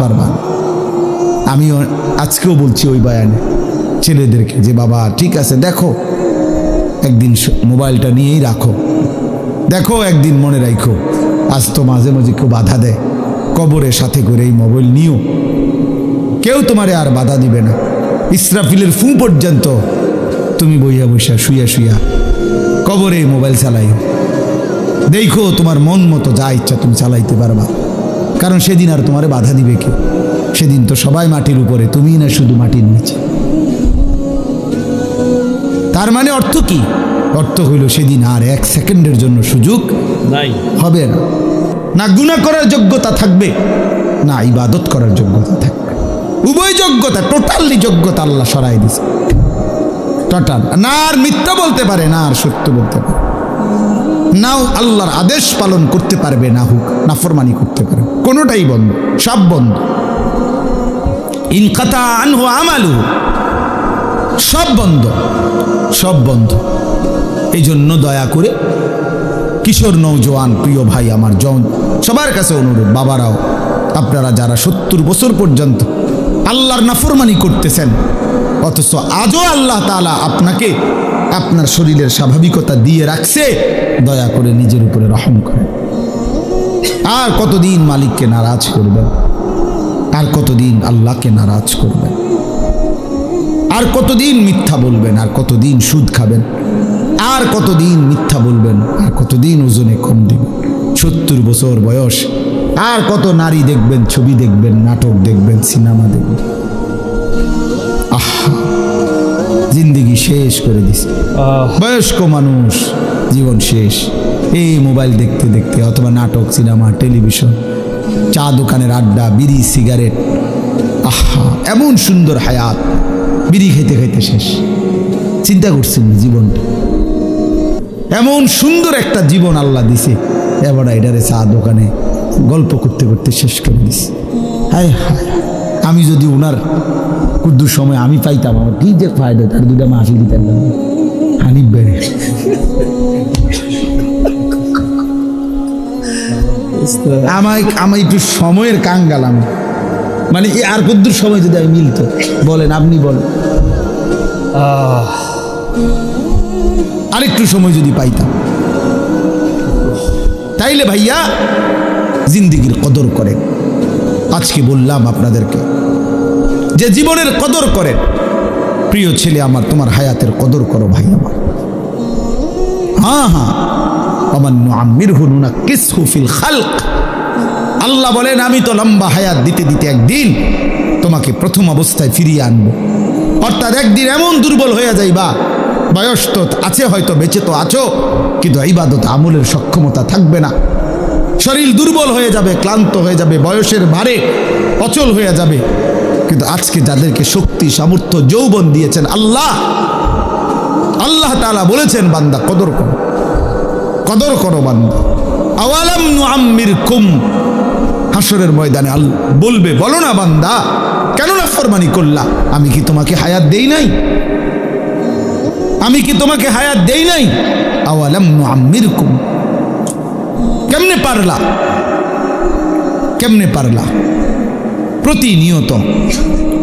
পারবা। না। আমিও আজকেও বলছি ওই বয়ানে ছেলেদেরকে যে, বাবা, ঠিক আছে, দেখো। একদিন মোবাইলটা নিয়েই রাখো। দেখো, একদিন মনে রাখো আজ তো মাঝে মাঝে কেউ বাধা দেয়। কবরের সাথে করে এই মোবাইল নিও। কেউ তোমারে আর বাধা দিবে না। ইসরাফিলের ফু পর্যন্ত তুমি বইয়া বইসা, শুইয়া শুইয়া কবরে মোবাইল চালাইও। দেখো, তোমার মন মতো যা ইচ্ছা তুমি চালাইতে পারবা। কারণ সেদিন আর তোমারে বাধা দিবে কেউ। সেদিন তো সবাই মাটির উপরে তুমিই না শুধু মাটির নিচে। তার মানে অর্থ কি? অর্থ হইল সেদিন আর এক সেকেন্ডের জন্য সুযোগ নাই। হবে না। না গুণা করার যোগ্যতা থাকবে না ইবাদত করার যোগ্যতা থাকবে। উভয় যোগ্যতা টোটালি যোগ্যতা আল্লাহ সরাই দিছে টোটাল না আর মিথ্যা বলতে পারে না আর সত্য বলতে পারে। নাও আল্লাহর আদেশ পালন করতে পারবে, না হুক, নাফরমানি করতে পারে কোনোটাই বন্ধ, সব বন্ধ। ইনকাতা আনহু আমালু সব বন্ধ সব বন্ধ। এই জন্য দয়া করে কিশোর নৌজওয়ান প্রিয় ভাই আমার জন, সবার কাছে অনুরোধ, বাবারাও, আপনারা যারা সত্তর বছর পর্যন্ত আল্লাহর নাফরমানি করতেছেন, অথচ আজও আল্লাহ তাআলা আপনাকে আপনার শরীরের স্বাভাবিকতা দিয়ে রাখছে, দয়া করে নিজের উপরে রহম করেন। আর কতদিন মালিককে নারাজ করবেন? আর কতদিন আল্লাহকে নারাজ করবেন? আর কতদিন মিথ্যা বলবেন? আর কতদিন সুদ খাবেন? আর কতদিন মিথ্যা বলবেন? আর কতদিন ওজনে কম দিবেন? সত্তর বছর বয়স। আর কত নারী দেখবেন, ছবি দেখবেন, নাটক দেখবেন, সিনেমা দেখবেন? শেষ করে দিছে। বয়স্ক মানুষ, জীবন শেষ। এই মোবাইল দেখতে দেখতে, অথবা নাটক, সিনেমা, টেলিভিশন, চা দোকানের আড্ডা, বিড়ি, সিগারেট, আহা, এমন সুন্দর হায়াত, বিড়ি খেতে খেতে শেষ। চিন্তা করছেন জীবনটা? এমন সুন্দর একটা জীবন আল্লাহ দিছে। এবার এটারে চা দোকানে গল্প করতে করতে শেষ করে দিছে। হায় হায়, আমি যদি ওনার কুদ্দু সময় আমি পাইতাম আমার। কি যে ফায়দা, তার দুটা মাস দিতাম হানিফ বেড়ে। আমায় আমি একটু সময়ের কাঙ্গাল আমি। মানে আর কুদ্দুর সময় যদি আমি মিলতো, বলেন, আপনি বলেন। আরেকটু সময় যদি পাইতাম। তাইলে ভাইয়া জিন্দিগির কদর করেন। আজকে বললাম আপনাদেরকে যে জীবনের কদর করেন প্রিয় ছেলে আমার, তোমার হায়াতের কদর করো ভাই আমার। হ্যাঁ হ্যাঁ আমার আমির হুনুনা কিস হুফিল খালক। আল্লাহ বলেন, আমি তো লম্বা হায়াত দিতে দিতে একদিন তোমাকে প্রথম অবস্থায় ফিরিয়ে আনব। অর্থাৎ একদিন এমন দুর্বল হয়ে যাইবা, বয়স তো আছে, হয়তো বেঁচে তো আছো, কিন্তু ইবাদত আমলের সক্ষমতা থাকবে না। শরীর দুর্বল হয়ে যাবে, ক্লান্ত হয়ে যাবে, বয়সের ভারে অচল হয়ে যাবে। কিন্তু আজকে যাদেরকে শক্তি, সামর্থ্য, যৌবন দিয়েছেন আল্লাহ আল্লাহ তাআলা বলেছেন, বান্দা, কদর করো। কদর করো বান্দা। হাসরের ময়দানে বলবে, বলো না বান্দা, কেন না ফরমানি করলা? আমি কি তোমাকে হায়াত দেই নাই? আমি কি তোমাকে হায়াত দেই নাই? আওয়ালাম নুআম্মির কুম কেমনে পারলা? কেমনে পারলা? প্রতিনিয়ত।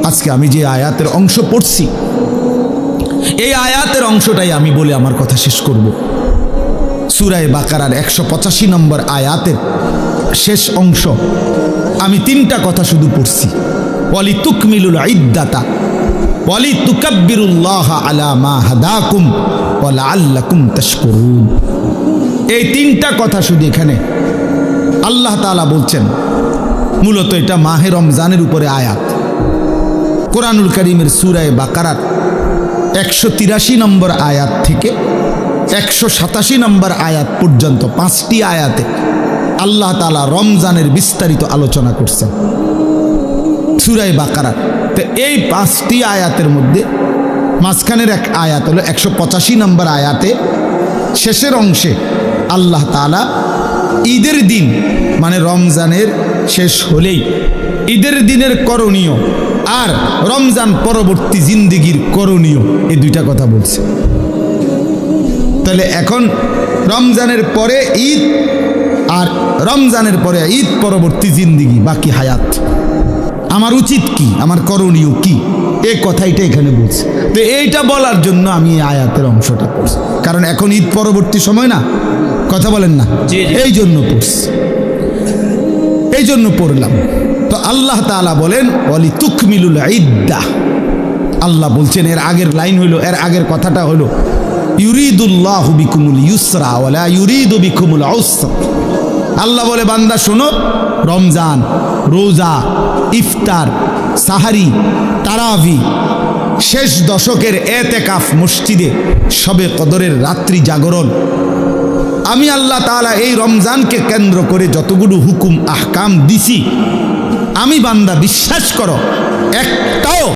আজকে আমি যে আয়াতের অংশ পড়ছি, এই আয়াতের অংশটাই আমি বলে আমার কথা শেষ করব। সুরায় বাকারার একশো পঁচাশি নম্বর আয়াতের শেষ অংশ। আমি তিনটা কথা শুধু পড়ছি। ওয়ালি তুকমিলুল ইদ্দাতা ওয়ালি তুকাব্বিরুল্লাহ আলা মা হাদাকুম ওয়ালা আল্লাকুম তাশকুরুন। এই তিনটা কথা শুধু এখানে আল্লাহ তাআলা বলছেন মূলত এটা মাহে রমজানের উপরে আয়াত। কোরআনুল করিমের সুরায় বাকারার একশো তিরাশি নম্বর আয়াত থেকে একশো সাতাশি নম্বর আয়াত পর্যন্ত পাঁচটি আয়াতে আল্লাহ তালা রমজানের বিস্তারিত আলোচনা করছেন। সুরায় বাকারার। তো এই পাঁচটি আয়াতের মধ্যে মাঝখানের এক আয়াত হলো একশো পঁচাশি নম্বর আয়াতে শেষের অংশে আল্লাহ তালা ঈদের দিন মানে রমজানের শেষ হলেই ঈদের দিনের করণীয় আর রমজান পরবর্তী জিন্দিগির করণীয় এই দুইটা কথা বলছে। তাহলে এখন রমজানের পরে ঈদ আর রমজানের পরে ঈদ পরবর্তী জিন্দিগি বাকি হায়াত। আমার উচিত কি? আমার করণীয় কি? এ কথাইটা এখানে বলছে। তো এইটা বলার জন্য আমি আয়াতের অংশটা পড়ছি। কারণ এখন ঈদ পরবর্তী সময় না? কথা বলেন না। এই জন্য পড়ছি। এই জন্য পড়লাম। তো আল্লাহ তাআলা বলেন অলি তুকমিলুল ইদ্দা। আল্লাহ বলছেন, এর আগের লাইন হইল, এর আগের কথাটা হলো ইউরিদুল্লাহ বিকুমুল ইউসরা ওয়ালা ইউরিদু বিকুমুল আল্লাহ বলে, বান্দা, শোনো, রমজান, রোজা, ইফতার, সাহারি তারাভি শেষ দশকের এতেকাফ মসজিদে সবে কদরের রাত্রি জাগরণ আমি আল্লাহ তালা এই রমজানকে কেন্দ্র করে যতগুলো হুকুম, আহকাম দিছি, আমি বান্দা বিশ্বাস করো, একটাও